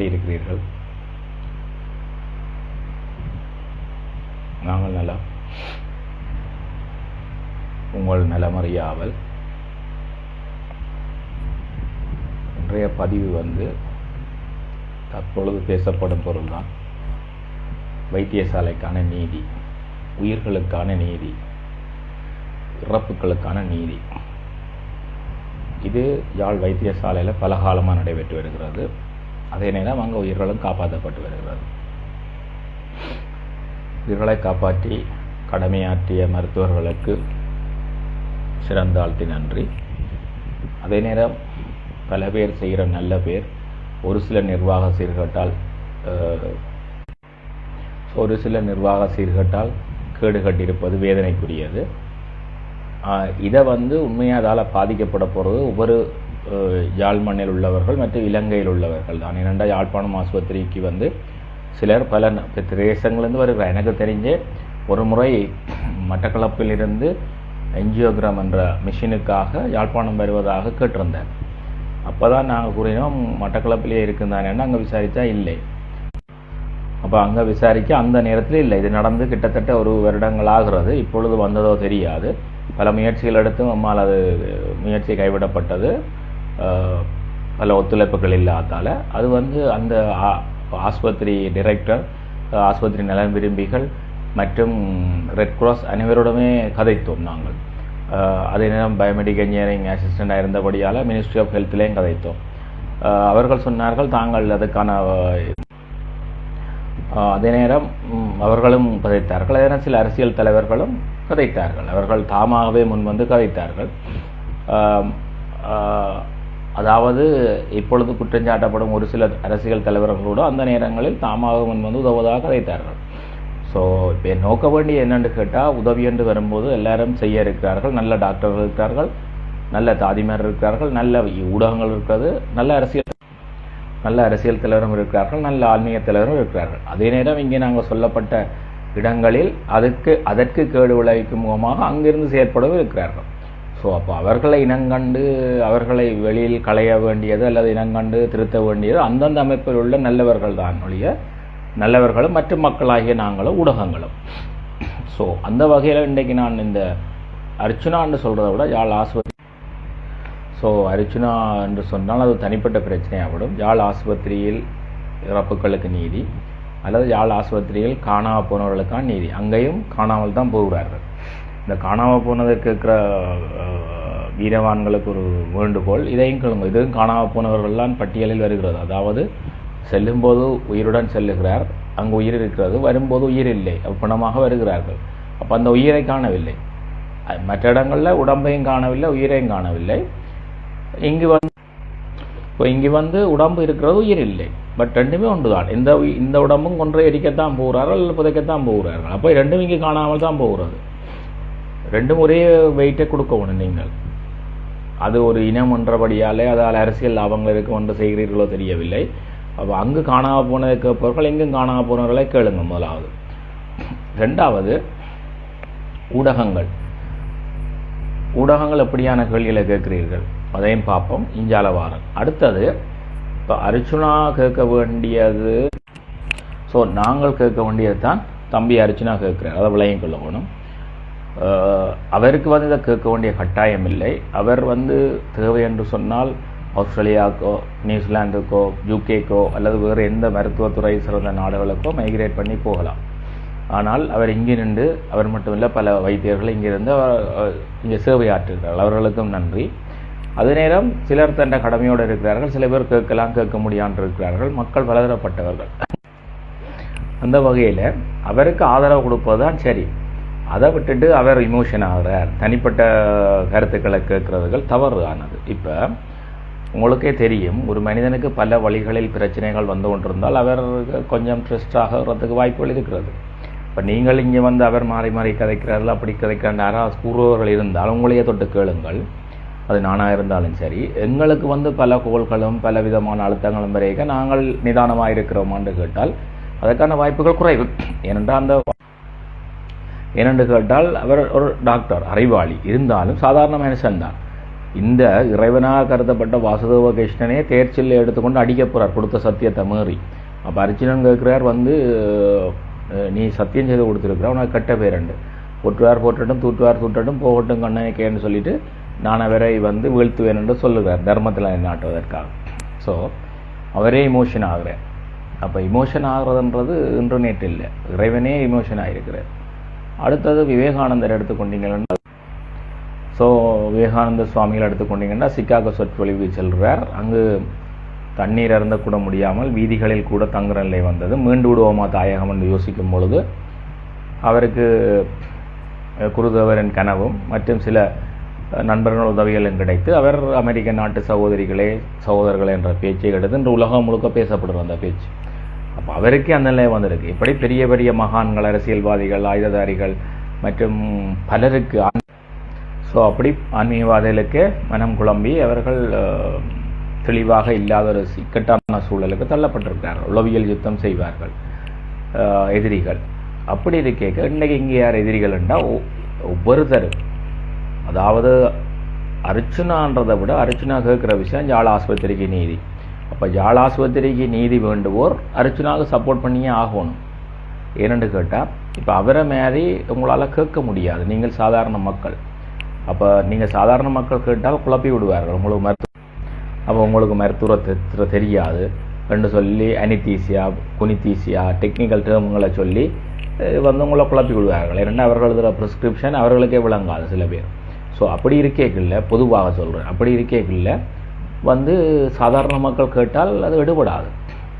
எப்படி இருக்கிறீர்கள்? நாங்கள் நலம் உங்கள் நலமறியாவல் இன்றைய பதிவு வந்து தற்பொழுது பேசப்படும் பொருள்தான் வைத்தியசாலைக்கான நீதி உயிர்களுக்கான நீதி இறப்புகளுக்கான நீதி. இது யாழ் வைத்தியசாலையில் பல காலமாக நடைபெற்று வருகிறது. அதே நேரம் அங்கே உயிர்களும் காப்பாற்றப்பட்டு வருகிறது உயிர்களை காப்பாற்றி கடமையாற்றிய மருத்துவர்களுக்கு சிறந்தாழ்த்தி நன்றி. அதே நேரம் பல பேர் செய்கிற நல்ல பேர் ஒரு சில நிர்வாக சீர்கட்டால் அஹ், ஒரு சில நிர்வாக சீர்கட்டால் கேடு கட்டியிருப்பது வேதனைக்குரியது. ஆஹ், இதை வந்து உண்மையாக அதால் பாதிக்கப்பட போகிறது ஒவ்வொரு யாழ் மண்ணில் உள்ளவர்கள் மற்றும் இலங்கையில் உள்ளவர்கள் தான். ஏனென்றா யாழ்ப்பாணம் ஆஸ்பத்திரிக்கு வந்து சிலர் பல பிரதேசங்கள்லேருந்து தேசங்கள்லேருந்து வருகிறார். எனக்கு தெரிஞ்சு ஒரு முறை மட்டக்களப்பிலிருந்து என்ஜியோகிராம் என்ற மிஷினுக்காக யாழ்ப்பாணம் வருவதாக கேட்டிருந்தேன் அப்போ தான் நாங்கள் கூறினோம் மட்டக்களப்பிலே இருக்குந்தானேன்னு அங்கே விசாரித்தா இல்லை. அப்போ அங்கே விசாரிக்க அந்த நேரத்தில் இல்லை. இது நடந்து கிட்டத்தட்ட ஒரு வருடங்கள் ஆகிறது. இப்பொழுது வந்ததோ தெரியாது. பல முயற்சிகள் எடுத்தும் அம்மால் அது முயற்சி கைவிடப்பட்டது. பல ஒத்துழைப்புகள் இல்லாதால் அது வந்து அந்த ஆஸ்பத்திரி டைரக்டர் ஆஸ்பத்திரி நலன் விரும்பிகள் மற்றும் ரெட் கிராஸ் அனைவருடமே கதைத்தோம் நாங்கள். அதே நேரம் பயோமெடிக் இன்ஜினியரிங் அசிஸ்டண்டாக இருந்தபடியால் மினிஸ்ட்ரி ஆஃப் ஹெல்த்லேயும் கதைத்தோம். அவர்கள் சொன்னார்கள் தாங்கள் அதுக்கான அதே நேரம் அவர்களும் கதைத்தார்கள். அதே நேரம் சில அரசியல் தலைவர்களும் கதைத்தார்கள். அவர்கள் தாமாகவே முன்வந்து கதைத்தார்கள். அதாவது இப்பொழுது குற்றஞ்சாட்டப்படும் ஒரு சில அரசியல் தலைவர்களோடு அந்த நேரங்களில் தாமாக முன்வந்து உதவுவதாக கதைத்தார்கள் ஸோ இப்போ நோக்க வேண்டிய என்னென்னு கேட்டால் உதவி என்று வரும்போது எல்லாரும் செய்ய இருக்கிறார்கள். நல்ல டாக்டர்கள் இருக்கிறார்கள். நல்ல தாதிமார் இருக்கிறார்கள். நல்ல ஊடகங்கள் இருக்கிறது. நல்ல அரசியல் நல்ல அரசியல் தலைவரும் இருக்கிறார்கள். நல்ல ஆன்மீக தலைவரும் இருக்கிறார்கள். அதே நேரம் இங்கே நாங்கள் சொல்லப்பட்ட இடங்களில் அதுக்கு அதற்கு கேடு விளைவிக்கும் முகமாக அங்கிருந்து செயற்படவும் இருக்கிறார்கள். ஸோ அப்போ அவர்களை இனங்கண்டு அவர்களை வெளியில் களைய வேண்டியது அல்லது இனங்கண்டு திருத்த வேண்டியது அந்தந்த அமைப்பில் உள்ள நல்லவர்கள் தான் ஒழிய நல்லவர்களும் மற்ற மக்களாகிய நாங்களும் ஊடகங்களும். ஸோ அந்த வகையில் இன்றைக்கு நான் இந்த அர்ச்சுனான்னு சொல்கிறத விட யாழ் ஆஸ்பத்திரி ஸோ அர்ச்சுனா என்று சொன்னால் அது தனிப்பட்ட பிரச்சனையாகிவிடும் யாழ் ஆஸ்பத்திரியில் இறப்புகளுக்கு நீதி அல்லது யாழ் ஆஸ்பத்திரியில் காணாமல் போனவர்களுக்கான நீதி. அங்கேயும் காணாமல் தான் போகிறார்கள். இந்த காணாமல் போனதற்கு இருக்கிற வீரவான்களுக்கு ஒரு வேண்டுகோள். இதையும் கேளுங்க. இதுவும் காணாமல் போனவர்கள்லாம் பட்டியலில் வருகிறது. அதாவது செல்லும்போது உயிருடன் செல்லுகிறார். அங்கு உயிர் இருக்கிறது. வரும்போது உயிர் இல்லை. பணமாக வருகிறார்கள். அப்போ அந்த உயிரை காணவில்லை. மற்ற இடங்களில் உடம்பையும் காணவில்லை உயிரையும் காணவில்லை. இங்கு வந்து இப்போ இங்கு வந்து உடம்பு இருக்கிறது உயிர் இல்லை. பட் ரெண்டுமே ஒன்று தான் இந்த இந்த உடம்பும் கொன்றை எரிக்கத்தான் போகிறார்கள் அல்லது புதைக்கத்தான் போகிறார்கள். அப்போ ரெண்டும் இங்கே காணாமல் தான் போகிறது. ரெண்டும் ஒரே வெயிட்டை கொடுக்கணும் நீங்கள். அது ஒரு இனம் என்றபடியாலே அதால் அரசியல் லாபங்கள் இருக்கும் என்று செய்கிறீர்களோ தெரியவில்லை. அப்போ அங்கு காணாமல் போனதை கேட்பவர்கள் எங்கும் காணாமல் போனவர்களை கேளுங்க முதலாவது. ரெண்டாவது ஊடகங்கள். ஊடகங்கள் எப்படியான கேள்விகளை கேட்கிறீர்கள்? அதையும் பார்ப்போம். இஞ்சால வாரம் அடுத்தது இப்போ அர்ச்சுனா கேட்க வேண்டியது ஸோ நாங்கள் கேட்க வேண்டியது தான் தம்பி அர்ச்சுனா கேட்குறேன் அதை விளையும் கொள்ளணும் அவருக்கு வந்து இதை கேட்க வேண்டிய கட்டாயம் இல்லை. அவர் வந்து தேவை என்று சொன்னால் ஆஸ்திரேலியாவுக்கோ நியூசிலாந்துக்கோ யூகேக்கோ அல்லது வேறு எந்த மருத்துவத்துறை சிறந்த நாடுகளுக்கோ மைக்ரேட் பண்ணி போகலாம். ஆனால் அவர் இங்கே நின்று அவர் மட்டுமில்லை பல வைத்தியர்கள் இங்கிருந்து அவர், இங்கே சேவையாற்றுகிறார்கள். அவர்களுக்கும் நன்றி. அதே நேரம் சிலர் தண்ட கடமையோடு இருக்கிறார்கள் சில பேர் கேட்கலாம் கேட்க முடியாமல் இருக்கிறார்கள். மக்கள் பலதரப்பட்டவர்கள். அந்த வகையில் அவருக்கு ஆதரவு கொடுப்பது தான் சரி. அதை விட்டுட்டு அவர் இமோஷன் ஆகிறார். தனிப்பட்ட கருத்துக்களை கேட்குறதுகள் தவறு ஆனது இப்போ உங்களுக்கே தெரியும் ஒரு மனிதனுக்கு பல வழிகளில் பிரச்சனைகள் வந்து கொண்டிருந்தால் அவர் கொஞ்சம் ட்ரெஸ்ட் ஆகிறதுக்கு வாய்ப்புகள் இருக்கிறது. இப்போ நீங்கள் இங்கே வந்து அவர் மாறி மாறி கதைக்கிறார்கள் அப்படி கதைக்கிற யாராவது கூறுபவர்கள் இருந்தால் உங்களையே தொட்டு கேளுங்கள். அது நானாக இருந்தாலும் சரி. எங்களுக்கு வந்து பல கோள்களும் பல விதமான அழுத்தங்களும் வரைக்க நாங்கள் நிதானமாக இருக்கிறோமான்னு கேட்டால் அதற்கான வாய்ப்புகள் குறைவு. ஏனென்றால் அந்த ஏனென்று கேட்டால் அவர் ஒரு டாக்டர் அறிவாளி. இருந்தாலும் சாதாரண மனுஷன் தான். இந்த இறைவனாக கருதப்பட்ட வாசுதேவ கிருஷ்ணனே தேர்ச்சியில் எடுத்துக்கொண்டு அடிக்க போகிறார் கொடுத்த சத்தியத்தை மீறி. அப்போ அர்ஜுனன் கேட்கிறார் வந்து நீ சத்தியம் செய்து கொடுத்துருக்குற உனக்கு கெட்ட பேரண்டு போற்றுவார் போற்றட்டும் தூற்றுவார் தூற்றட்டும் போகட்டும் கண்ணனைக்கேன்னு சொல்லிட்டு நான் அவரை வந்து வீழ்த்துவேன் என்று சொல்லுகிறார் தர்மத்தில் நாட்டுவதற்காக ஸோ அவரே இமோஷன் ஆகிறார். அப்போ இமோஷன் ஆகுறதுன்றது இன்டர்நெட் இல்லை. இறைவனே இமோஷன் ஆகிருக்கிறார் அடுத்தது விவேகானந்தர் எடுத்துக்கொண்டீங்கன்னா ஸோ விவேகானந்த சுவாமிகள் எடுத்துக்கொண்டீங்கன்னா சிக்காகோ சொற்பொழிவு செல்கிறார் அங்கு தண்ணீர் அருந்த கூட முடியாமல் வீதிகளில் கூட தங்குற நிலை வந்தது. மீண்டு விடுவோமா தாயகம் என்று யோசிக்கும் பொழுது அவருக்கு குருதேவரின் கனவும் மற்றும் சில நண்பர்கள் உதவிகளும் கிடைத்து அவர் அமெரிக்க நாட்டு சகோதரிகளே சகோதரர்களே என்ற பேச்சை எடுத்து இன்று உலகம் முழுக்க பேசப்படுற அந்த பேச்சு. அப்போ அவருக்கே அந்த நிலை வந்திருக்கு. இப்படி பெரிய பெரிய மகான்கள் அரசியல்வாதிகள் ஆயுததாரிகள் மற்றும் பலருக்கு ஸோ அப்படி ஆன்மீகவாதிகளுக்கு மனம் குழம்பி அவர்கள் தெளிவாக இல்லாத ஒரு இக்கட்டான சூழலுக்கு தள்ளப்பட்டிருக்கிறார்கள். உளவியல் யுத்தம் செய்வார்கள் எதிரிகள். அப்படி இருக்கேக்க இன்னைக்கு இங்கே யார் எதிரிகள் என்றால் ஒவ்வொருத்தரும் அதாவது அர்ச்சனான்றதை விட அர்ச்சனா கேட்குற விஷயம் ஜால ஆஸ்பத்திரிக்கு நீதி. அப்போ ஜாலாஸ்பத்திரிக்கு நீதி வேண்டுவோர் அர்ச்சுனாவுக்கு சப்போர்ட் பண்ணியே ஆகணும். ஏனென்று கேட்டால் இப்போ அவரை மாதிரி உங்களால் கேட்க முடியாது. நீங்கள் சாதாரண மக்கள். அப்போ நீங்கள் சாதாரண மக்கள் கேட்டால் குழப்பி விடுவார்கள். உங்களுக்கு மருத்துவ அப்போ உங்களுக்கு மருத்துவ தெரியாது என்று சொல்லி அனித்தீசியா குனித்தீசியா டெக்னிக்கல் டேர்முங்களை சொல்லி வந்து உங்களை குழப்பி விடுவார்கள். ஏன்னா அவர்கள் எழுதுகிற ப்ரிஸ்கிரிப்ஷன் அவர்களுக்கே விளங்காது சில பேர். ஸோ அப்படி இருக்கேக்கில்ல பொதுவாக சொல்கிறேன் அப்படி இருக்கேக்கில்ல வந்து சாதாரண மக்கள் கேட்டால் அது எடுபடாது.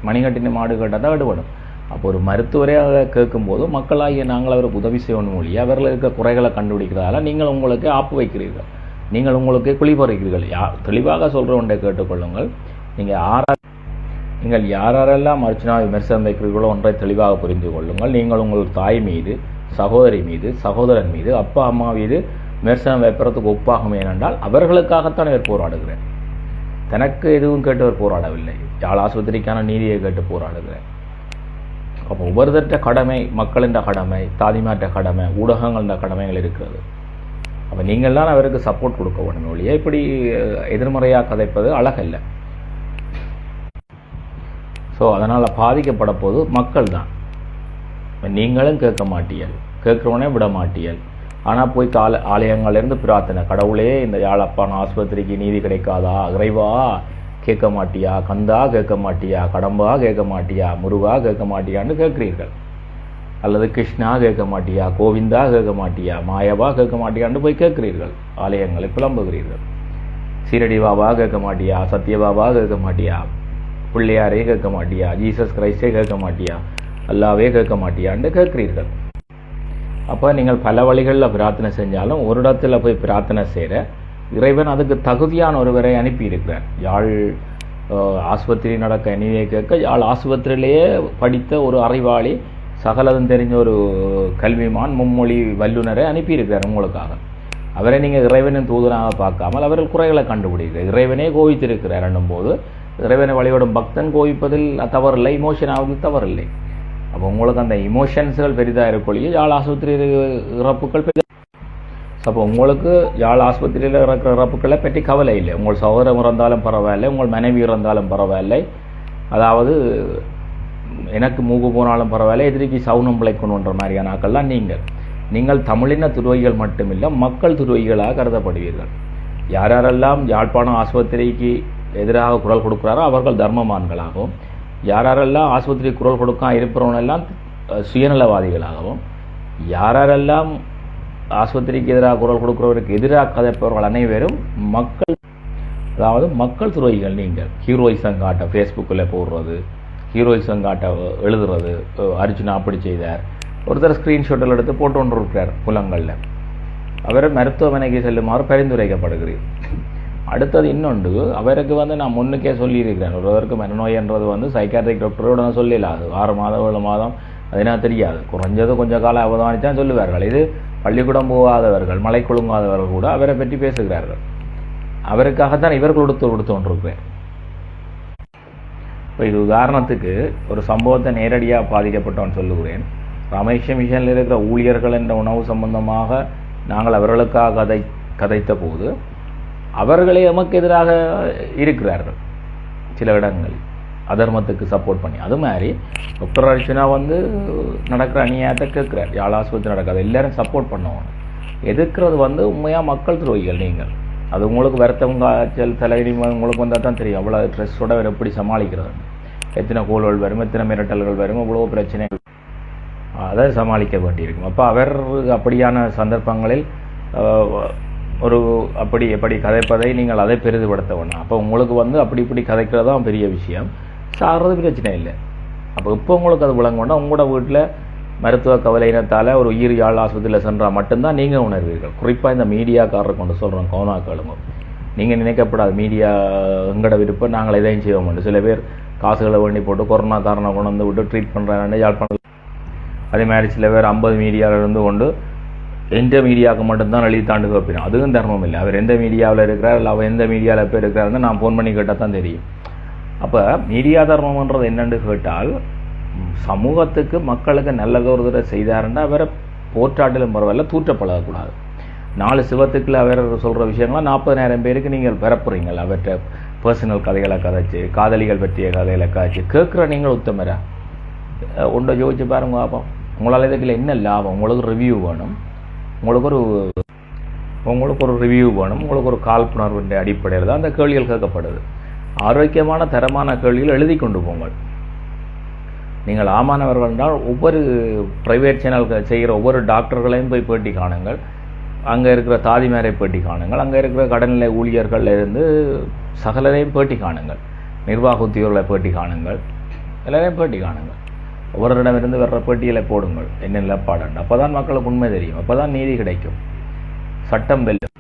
மணிகட்டின மாடு கேட்டால் தான் எடுபடும். அப்போ ஒரு மருத்துவரையாக அதை கேட்கும்போது மக்களாகிய நாங்கள் அவருக்கு உதவி செய்யணும் மொழியை அவரில் இருக்க குறைகளை கண்டுபிடிக்கிறதால நீங்கள் உங்களுக்கு ஆப்பு வைக்கிறீர்கள். நீங்கள் உங்களுக்கு குளிபறிக்கிறீர்கள் யா தெளிவாக சொல்கிற ஒன்றை கேட்டுக்கொள்ளுங்கள். நீங்கள் யாரா நீங்கள் யாரெல்லாம் அர்ச்சனா விமர்சனம் வைக்கிறீர்களோ ஒன்றை தெளிவாக புரிந்து கொள்ளுங்கள். நீங்கள் உங்கள் தாய் மீது சகோதரி மீது சகோதரன் மீது அப்பா அம்மா மீது விமர்சனம் வைப்பதற்கு ஒப்பாகும் ஏனென்றால் அவர்களுக்காகத்தான் இவர் போராடுகிறேன் தனக்கு எதுவும் கேட்டவர் போராடவில்லை. யாழ் ஆஸ்பத்திரிக்கான நீதியை கேட்டு போராடுகிறேன் அப்போ ஒவ்வொருத்தட்ட கடமை மக்களின் கடமை தாதிமாற்ற கடமை ஊடகங்களின் கடமைகள் இருக்கிறது. அப்போ நீங்கள் தான் அவருக்கு சப்போர்ட் கொடுக்க வேணும் ஒழிய இப்படி அஹ், எதிர்மறையாக கதைப்பது அழகல்ல. ஸோ அதனால் பாதிக்கப்பட போது மக்கள் தான் நீங்களும் கேட்க மாட்டியல் கேட்குறவனே விட மாட்டியல் ஆனால் போய் கால ஆலயங்கள்லேருந்து பிரார்த்தனை. கடவுளே இந்த யாழப்பான் ஆஸ்பத்திரிக்கு நீதி கிடைக்காதா? இறைவா கேட்க மாட்டியா? கந்தா கேட்க மாட்டியா? கடம்பா கேட்க மாட்டியா? முருகா கேட்க மாட்டியான்னு கேட்குறீர்கள். அல்லது கிருஷ்ணா கேட்க மாட்டியா? கோவிந்தா கேட்க மாட்டியா? மாயவா கேட்க மாட்டியான்னு போய் கேட்குறீர்கள். ஆலயங்களை புலம்புகிறீர்கள். சீரடி பாபா கேட்க மாட்டியா? சத்யபாபா கேட்க மாட்டியா? பிள்ளையாரே கேட்க மாட்டியா? ஜீசஸ் கிரைஸ்டே கேட்க மாட்டியா? அல்லாவே கேட்க மாட்டியான்னு கேட்குறீர்கள். அப்போ நீங்கள் பல வழிகளில் பிரார்த்தனை செஞ்சாலும் ஒரு இடத்துல போய் பிரார்த்தனை செய்கிற இறைவன் அதுக்கு தகுதியான ஒருவரை அனுப்பியிருக்கிறார். யாழ் ஆஸ்பத்திரி நடக்க அணியை கேட்க யாழ் ஆஸ்பத்திரியிலேயே படித்த ஒரு அறிவாளி சகலதும் தெரிஞ்ச ஒரு கல்விமான் மும்மொழி வல்லுநரை அனுப்பியிருக்கிறார் உங்களுக்காக. அவரை நீங்கள் இறைவனின் தூதனாக பார்க்காமல் அவர்கள் குறைகளை கண்டுபிடிக்கிறார். இறைவனே கோவித்திருக்கிறார் என்னும் போது இறைவனை வழிபடும் பக்தன் கோவிப்பதில் தவறில்லை இமோஷன் ஆவதில் தவறில்லை. அப்போ உங்களுக்கு அந்த இமோஷன்ஸ்கள் பெரிதாக இருக்கொழிய யாழ் ஆஸ்பத்திரியில் இறப்புகள் பெரிய அப்போ உங்களுக்கு யாழ் ஆஸ்பத்திரியில் இருக்கிற இறப்புகளை பற்றி கவலை இல்லை. உங்கள் சகோதரம் இறந்தாலும் பரவாயில்லை உங்கள் மனைவி இறந்தாலும் பரவாயில்லை. அதாவது எனக்கு மூக்கு போனாலும் பரவாயில்லை எதிரிக்கு சவுனம் பிழைக்கணுன்ற மாதிரியான ஆக்கள்லாம் நீங்கள். நீங்கள் தமிழின துரோகிகள் மட்டுமில்லை மக்கள் துரோகிகளாக கருதப்படுவீர்கள். யார் யாரெல்லாம் யாழ்ப்பாணம் ஆஸ்பத்திரிக்கு எதிராக குரல் கொடுக்குறாரோ அவர்கள் தர்மமான்களாகவும் யாரெல்லாம் ஆஸ்பத்திரி குரல் கொடுக்காம இருப்பவனெல்லாம் சுயநலவாதிகளாகவும் யாரெல்லாம் ஆஸ்பத்திரிக்கு எதிராக குரல் கொடுக்கிறவருக்கு எதிராக கதைப்பவர்கள் அனைவரும் மக்கள் அதாவது மக்கள் துரோகிகள் நீங்கள். ஹீரோயிசம் காட்ட ஃபேஸ்புக்கில் போடுறது ஹீரோயிசம் காட்ட எழுதுறது அர்ஜுனா அப்படி செய்தார். ஒருத்தர் ஸ்க்ரீன்ஷாட்டில் எடுத்து போட்டு கொண்டு இருக்கிறார் புலங்களில். அவர் மருத்துவமனைக்கு செல்லுமாறு பரிந்துரைக்கப்படுகிறீர் அடுத்தது இன்னொன்று அவருக்கு வந்து நான் முன்னுக்கே சொல்லியிருக்கிறேன். ஒருவருக்கு மனநோயன்றது வந்து சைக்காட்ரிக் டாக்டரோட நான் சொல்லல அது ஆறு மாதம் ஏழு மாதம் அது தெரியாது. குறைஞ்சது கொஞ்சம் காலம் அவதானித்தான் சொல்லுவார்கள். இது பள்ளிக்கூடம் போகாதவர்கள் மலை குழுங்காதவர்கள் கூட அவரை பற்றி பேசுகிறார்கள். அவருக்காகத்தான் இவர் கொடுத்து கொடுத்து கொண்டிருக்கிறேன் இப்போ இது உதாரணத்துக்கு ஒரு சம்பவத்தை நேரடியாக பாதிக்கப்பட்டவன் சொல்லுகிறேன். ரமேஷ மிஷனில் இருக்கிற ஊழியர்கள் என்ற உணவு சம்பந்தமாக நாங்கள் அவர்களுக்காக கதை கதைத்த போது அவர்களே எமக்கு எதிராக இருக்கிறார்கள். சில இடங்களில். அதர்மத்துக்கு சப்போர்ட் பண்ணி. அது மாதிரி டாக்டர் அர்ச்சனா வந்து நடக்கிற அநியாயத்தை கேட்குறார். யாழ் ஆஸ்பத்திரி நடக்காது. எல்லாரும் சப்போர்ட் பண்ணுவாங்க. எதிர்க்கிறது வந்து உண்மையாக மக்கள் துரோகிகள் நீங்கள். அது உங்களுக்கு வருத்தம் காய்ச்சல் தலைவலி உங்களுக்கு வந்தால் தான் தெரியும். அவ்வளோ ஸ்ட்ரெஸ்ஸோட எப்படி சமாளிக்கிறது எத்தனை கோள்கள் வரும்? எத்தனை மிரட்டல்கள் வரும்? இவ்வளோ பிரச்சனைகள். அதை சமாளிக்க வேண்டியிருக்கும். அப்போ அவர் அப்படியான சந்தர்ப்பங்களில் ஒரு அப்படி எப்படி கதைப்பதை நீங்கள் அதை பெரிதுபடுத்த வேண்டாம் அப்போ உங்களுக்கு வந்து அப்படி இப்படி கதைக்கிறது தான் பெரிய விஷயம். சாகிறது பிரச்சனை இல்லை. அப்போ இப்போ உங்களுக்கு அது விளங்கொண்டா உங்களோட வீட்டில் மருத்துவ கவலையினத்தால் ஒரு உயிர் யாழ் ஆஸ்பத்திரியில் சென்றால் மட்டும்தான் நீங்கள் உணர்வீர்கள். குறிப்பாக இந்த மீடியாக்காரரை கொண்டு சொல்கிறோம் கவுனா கேளுங்க. நீங்கள் நினைக்கப்படாது மீடியா எங்கட விருப்பம் நாங்கள் எதையும் செய்ய மாட்டோம் சில பேர் காசுகளை வேண்டி போட்டு கொரோனா காரணம் கொண்டு வந்து விட்டு ட்ரீட் பண்ணுறாங்க யாழ்ப்பாணம் அதே மாதிரி சில பேர் ஐம்பது மீடியாவில் இருந்து கொண்டு எந்த மீடியாவுக்கு மட்டும்தான் எழுதி தாண்டு வைப்பினோம் அதுவும் தர்மம் இல்லை. அவர் எந்த மீடியாவில் இருக்கிறார் இல்லை அவர் எந்த மீடியாவில் எப்போ இருக்கிறாருன்னு நான் ஃபோன் பண்ணி கேட்டால் தான் தெரியும். அப்போ மீடியா தர்மம்ன்றது என்னென்று கேட்டால் சமூகத்துக்கு மக்களுக்கு நல்ல ஒரு தடவை செய்தாருன்னா அவரை போற்றாட்டிலும் பரவாயில்ல தூற்றப்படக்கூடாது நாலு சிவத்துக்குள்ள அவர் சொல்கிற விஷயங்கள்லாம் நாற்பதாயிரம் பேருக்கு நீங்கள் பரப்புறீங்க அவர்கிட்ட பர்சனல் கதைகளை கதைச்சு காதலிகள் பற்றிய கதைகளை கதைச்சு கேட்குற நீங்கள் உத்தமரா? அஹ் ஒன்றை யோசிச்சு பாருங்க பாப்போம். உங்களால் இதுக்குள்ள என்ன லாபம்? உங்களுக்கு ரிவ்யூ வேணும். உங்களுக்கு ஒரு உங்களுக்கு ஒரு ரிவ்யூ வேணும் உங்களுக்கு ஒரு காழ்ப்புணர்வின் அடிப்படையில் தான் அந்த கேள்விகள் கேட்கப்படுது. ஆரோக்கியமான தரமான கேள்விகள் எழுதி கொண்டு போங்கள். நீங்கள் ஆமானவர்கள் என்றால் ஒவ்வொரு பிரைவேட் சேனல் செய்கிற ஒவ்வொரு டாக்டர்களையும் போய் பேட்டி காணுங்கள். அங்கே இருக்கிற தாதிமாரை பேட்டி காணுங்கள். அங்கே இருக்கிற கடல்நிலை ஊழியர்கள் இருந்து சகலரையும் பேட்டி காணுங்கள். நிர்வாக உத்தியோகளை பேட்டி காணுங்கள். எல்லாரையும் பேட்டி காணுங்கள். ஒவ்வொருடமிருந்து வர்ற பேட்டிகளை போடுங்கள். என்ன நிலப்பாடுண்டு அப்போ தான் மக்களுக்கு உண்மை தெரியும். அப்போ தான் நீதி கிடைக்கும். சட்டம் வெல்லும்.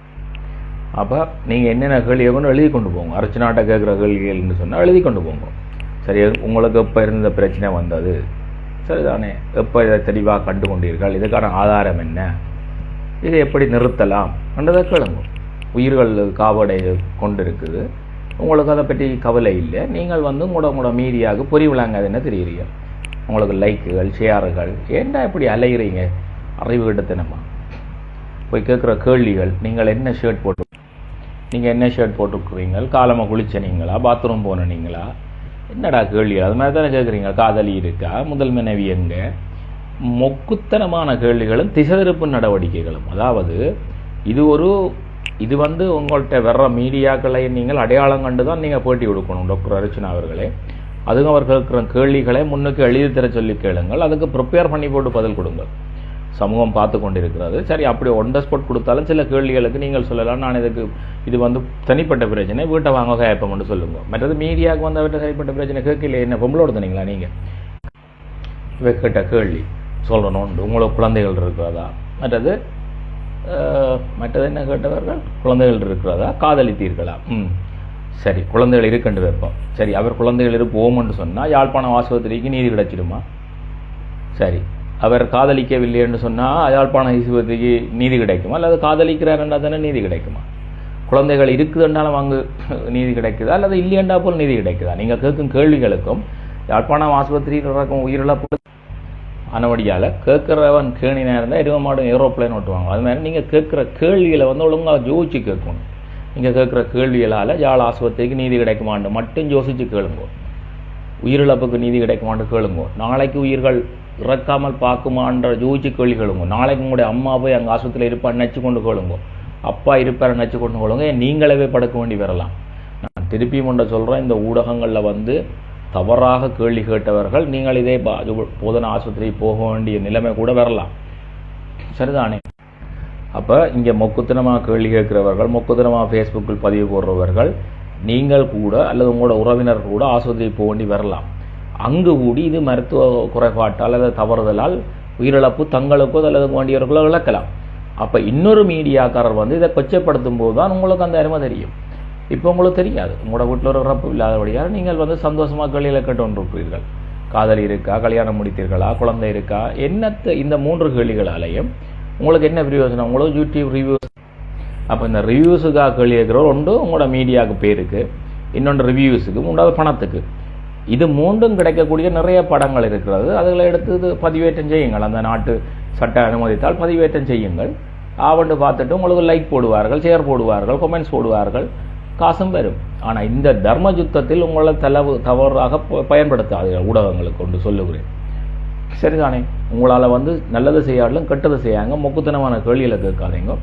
அப்போ நீங்கள் என்னென்ன கேள்வியை எழுதி கொண்டு போங்க. அர்ச்சனாட்ட கேட்குற கேள்விகள்னு சொன்னால் எழுதி கொண்டு போங்க. சரி உங்களுக்கு எப்போ இருந்த பிரச்சனை வந்தது? சரிதானே. எப்போ இதை தெளிவாக கண்டு கொண்டீர்கள் இதுக்கான ஆதாரம் என்ன? இதை எப்படி நிறுத்தலாம்? என்றதை கேளுங்க. உயிர்கள் காவடை கொண்டிருக்குது. உங்களுக்கு அதை பற்றி கவலை இல்லை. நீங்கள் வந்து உங்களோட உங்களோட மீதியாக பொறி விளங்காதுன்னு தெரியுறீங்க உங்களுக்கு லைக்குகள் ஷேருகள் என்ன இப்படி அலைகிறீங்க அறிவு கிட்டத்தனமா போய் கேட்குற கேள்விகள் நீங்கள் என்ன ஷர்ட் போட்டு நீங்கள் என்ன ஷர்ட் போட்டுருக்குறீங்க காலமாக குளிச்ச நீங்களா? பாத்ரூம் போன நீங்களா? என்னடா கேள்வி அது மாதிரி தானே கேட்குறீங்க? காதலி இருக்கா? முதல் மனைவி எங்க? மொக்குத்தனமான கேள்விகளும் திசைதிருப்பு நடவடிக்கைகளும். அதாவது இது ஒரு இது வந்து உங்கள்கிட்ட வர்ற மீடியாக்களை நீங்கள் அடையாளம் கண்டு தான் நீங்கள் போட்டி கொடுக்கணும் டாக்டர் அர்ச்சனா அவர்களே. அதுவும் அவர் இருக்கிற கேள்விகளை முன்னுக்கு எழுதி தர சொல்லி கேளுங்கள். அதுக்கு ப்ரிப்பேர் பண்ணி போட்டு பதில் கொடுங்கள். சமூகம் பார்த்து கொண்டிருக்கிறது. சரி அப்படி ஒன் ஸ்பாட் கொடுத்தாலும் சில கேள்விகளுக்கு நீங்கள் சொல்லலாம். நான் இதுக்கு இது வந்து தனிப்பட்ட பிரச்சனை. வீட்டை வாங்க கேட்போம்னு சொல்லுங்க. மற்றது மீடியாவுக்கு வந்து அவர்கிட்ட தனிப்பட்ட பிரச்சனை கேட்கல என்ன பொம்பளோட தனீங்களா நீங்கள் இவை கேட்ட கேள்வி சொல்லணும் உங்களுக்கு குழந்தைகள் இருக்கிறதா? மற்றது மற்றது என்ன கேட்டவர்கள்? குழந்தைகள் இருக்கிறதா? காதலித்தீர்களா? ம். சரி குழந்தைகள் இருக்கண்டு வைப்போம். சரி அவர் குழந்தைகள் இருப்போம்னு சொன்னால் யாழ்ப்பாணம் ஆஸ்பத்திரிக்கு நீதி கிடைச்சிடுமா? சரி அவர் காதலிக்கவில்லைன்னு சொன்னால் யாழ்ப்பாணம் ஆஸ்பத்திரிக்கு நீதி கிடைக்குமா? அல்லது காதலிக்கிறாருன்றா தானே நீதி கிடைக்குமா? குழந்தைகள் இருக்குதுன்றாலும் அங்கு நீதி கிடைக்குதா? அல்லது இல்லையண்டா போல் நீதி கிடைக்குதா? நீங்கள் கேட்கும் கேள்விகளுக்கும் யாழ்ப்பாணம் ஆஸ்பத்திரியில் நடக்கும் உயிரிழப்பு அனவடியால் கேட்குறவன் கேணினா இருந்தால் எருவ மாடும் ஏரோப்ளேன் ஓட்டுவாங்க. அது மாதிரி நீங்கள் கேட்குற கேள்விகளை வந்து ஒழுங்காக ஜோதிச்சு கேட்கணும். நீங்கள் கேட்குற கேள்விகளால் யாழ் ஆஸ்பத்திரிக்கு நீதி கிடைக்குமான்னு மட்டும் யோசிச்சு கேளுங்கோ. உயிரிழப்புக்கு நீதி கிடைக்குமான்னு கேளுங்கோ. நாளைக்கு உயிர்கள் இறக்காமல் பார்க்குமான்ற யோசிச்சு கேள்வி கேளுங்க. நாளைக்கு உங்களுடைய அம்மா போய் அங்கே ஆஸ்பத்திரியில் இருப்பார் நினச்சி கொண்டு கேளுங்க. அப்பா இருப்பார் நினச்சி கொண்டு கேளுங்க. நீங்களே நீங்களவே படுக்க வேண்டி வரலாம்? நான் திருப்பியும் ஒன்றை சொல்கிறேன் இந்த ஊடகங்களில் வந்து தவறாக கேள்வி கேட்டவர்கள் நீங்கள் இதே பா- போதனா ஆஸ்பத்திரி போக வேண்டிய நிலைமை கூட வரலாம். சரிதானே? அப்போ இங்கே மொக்குத்தனமாக கேள்வி கேட்கிறவர்கள் மொக்குத்தனமாக ஃபேஸ்புக்கில் பதிவு போடுறவர்கள் நீங்கள் கூட அல்லது உங்களோட உறவினர் கூட ஆஸ்பத்திரி போக வேண்டி வரலாம். அங்கு கூடி இது மருத்துவ குறைபாட்டால் அல்லது தவறுதலால் உயிரிழப்பு தங்களுக்கோ அல்லது வேண்டியவர்களோ இழக்கலாம். அப்போ இன்னொரு மீடியாக்காரர் வந்து இதை கொச்சைப்படுத்தும் போது தான் உங்களுக்கு அந்த அருமை தெரியும். இப்போ உங்களுக்கு தெரியாது. உங்களோட வீட்டில் ஒரு இறப்பு இல்லாதபடியாக நீங்கள் வந்து சந்தோஷமாக கேள்வியில் கேட்டுக்கொண்டிருக்கிறீர்கள் காதலி இருக்கா கல்யாணம் முடித்தீர்களா குழந்தை இருக்கா என்னத்த இந்த மூன்று கேள்விகளாலேயும் உங்களுக்கு என்ன பிரயோஜனம்? உங்களுக்கு யூடியூப் ரிவ்யூஸ் அப்போ இந்த ரிவ்யூஸுக்காக கேள்வி கேட்குறவர் ஒன்று உங்களோட மீடியாவுக்கு பேருக்கு இன்னொன்று ரிவ்யூஸுக்கு மூன்றாவது பணத்துக்கு. இது மூன்றும் கிடைக்கக்கூடிய நிறைய படங்கள் இருக்கிறது. அதுகளை எடுத்து இது பதிவேற்றம் செய்யுங்கள். அந்த நாட்டு சட்ட அனுமதித்தால் பதிவேற்றம் செய்யுங்கள். ஆவண்டு பார்த்துட்டு உங்களுக்கு லைக் போடுவார்கள் ஷேர் போடுவார்கள் கொமெண்ட்ஸ் போடுவார்கள். காசும் வரும். ஆனால் இந்த தர்ம யுத்தத்தில் உங்களை தளவு தவறாக ப- பயன்படுத்தாதீர்கள் ஊடகங்களுக்கு கொண்டு சொல்லுகிறேன். சரிதானே? உங்களால் வந்து நல்லது செய்யாலும் கெட்டது செய்யாங்க மொக்குத்தனமான கேள்விகளை கேட்காதீங்க.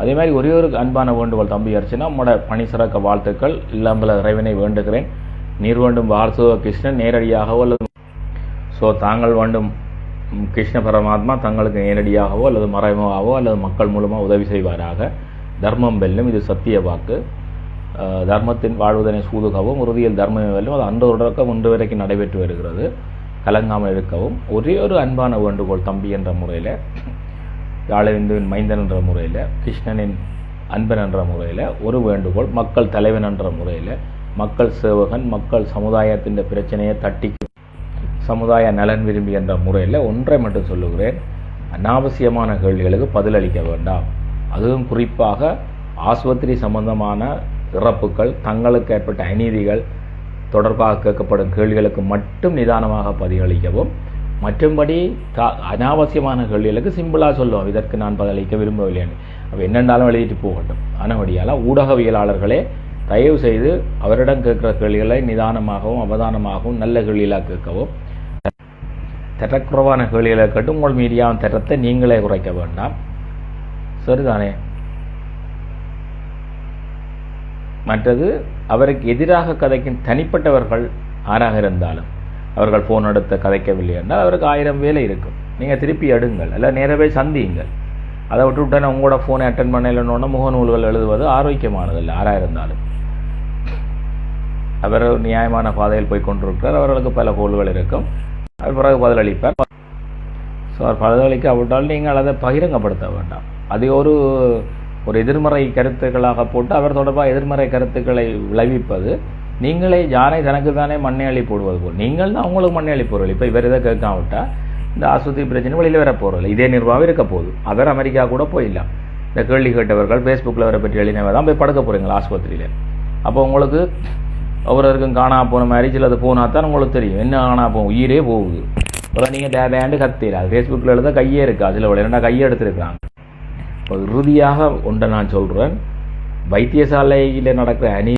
அதே மாதிரி ஒரே ஒரு அன்பான வேண்டுகோள் தம்பி அர்ச்சனா உங்களோட பணி சிறக்க வாழ்த்துக்கள். இல்லாமல் இறைவனை வேண்டுகிறேன். நீர் வேண்டும் வாரசுவ கிருஷ்ணன் நேரடியாகவோ அல்லது ஸோ தாங்கள் வேண்டும் கிருஷ்ண பரமாத்மா தங்களுக்கு நேரடியாகவோ அல்லது மறைமுகவோ அல்லது மக்கள் மூலமாக உதவி செய்வாராக. தர்மம் வெல்லும் இது சத்திய வாக்கு. தர்மத்தின் வாழ்வதனை சூதுகவும் உறுதியில் தர்மம் வெல்லும் அது அன்று தொடக்கம் இன்று வரைக்கும் நடைபெற்று வருகிறது. கலங்காமல் இருக்கவும் ஒரே ஒரு அன்பான வேண்டுகோள் தம்பி என்ற முறையில் யாழவிந்துவின் மைந்தன் என்ற முறையில் கிருஷ்ணனின் அன்பன் என்ற முறையில் ஒரு வேண்டுகோள் மக்கள் தலைவன் என்ற முறையில் மக்கள் சேவகன் மக்கள் சமுதாயத்தின் பிரச்சனையை தட்டி சமுதாய நலன் விரும்பி என்ற முறையில் ஒன்றை மட்டும் சொல்லுகிறேன். அனாவசியமான கேள்விகளுக்கு பதிலளிக்க வேண்டாம். அதுவும் குறிப்பாக ஆஸ்பத்திரி சம்பந்தமான இறப்புகள் தங்களுக்கு ஏற்பட்ட அநீதிகள் தொடர்பாக கேட்கப்படும் கேள்விகளுக்கு மட்டும் நிதானமாக பதிலளிக்கவும். மற்றும்படி த அனாவசியமான கேள்விகளுக்கு சிம்பிளாக சொல்லுவோம் இதற்கு நான் பதிலளிக்க விரும்பவில்லை அப்போ என்னென்றாலும் எழுதிட்டு போகட்டும். ஆனபடியால் ஊடகவியலாளர்களே தயவு செய்து அவரிடம் கேட்குற கேள்விகளை நிதானமாகவும் அவதானமாகவும் நல்ல கேள்விகளாக கேட்கவும். தரக்குறைவான கேள்விகளை கேட்டு உங்கள் மீடியாவின் திறத்தை நீங்களே குறைக்க வேண்டாம். சரிதானே? மற்றது அவருக்கு எதிராக கதைக்கும் தனிப்பட்டவர்கள் ஆறாக இருந்தாலும் அவர்கள் ஃபோன் எடுத்து கதைக்கவில்லை என்றால் அவருக்கு ஆயிரம் வேலை இருக்கும். நீங்கள் திருப்பி எடுங்கள் அல்ல நேரவே சந்தியுங்கள். அதை விட்டு விட்டேன் உங்களோட ஃபோனை அட்டன் பண்ணலன்னொன்னே முகநூல்கள் எழுதுவது ஆரோக்கியமானதில்லை ஆறாக இருந்தாலும். அவர் நியாயமான பாதையில் போய் கொண்டிருக்கிறார் அவர்களுக்கு பல கோள்கள் இருக்கும். அவர் பிறகு பதிலளிப்பார். ஸோ அவர் பதிலளிக்க விட்டால் நீங்கள் அதை பகிரங்கப்படுத்த வேண்டாம். அது ஒரு ஒரு எதிர்மறை கருத்துக்களாக போட்டு அவர் தொடர்பாக எதிர்மறை கருத்துக்களை விளைவிப்பது நீங்களே யாரை தனக்கு தானே மண்ணை போடுவது போல். நீங்கள் தான் அவங்களுக்கு மண்ணை அள்ளி போடுவீர்கள். இப்போ இவர் இதை கேட்காம விட்டால் இந்த ஆஸ்பத்திரி பிரச்சனை வெளியில் வர போகிறதில்ல இதே நிர்வாகம் இருக்க போகுது. அவர் அமெரிக்கா கூட போயிடலாம். இந்த கேள்வி கேட்டவர்கள் ஃபேஸ்புக்கில் அவரை பற்றி எழுதினவ தான் போய் படுக்க போகிறீங்களா ஆஸ்பத்திரியில். அப்போ உங்களுக்கு ஒவ்வொருவருக்கும் காணா போன மாதிரி சிலது போனால் தான் உங்களுக்கு தெரியும். என்ன காணா போகும்? உயிரே போகுது. அப்புறம் நீங்கள் டேடாண்டு கத்தீரா ஃபேஸ்புக்கில் எழுத கையே இருக்கா சில விளையாண்டா கையை எடுத்துருக்காங்க இறுதியாக ஒன்றை நான் சொல்கிறேன் வைத்தியசாலையில் நடக்கிற அநீ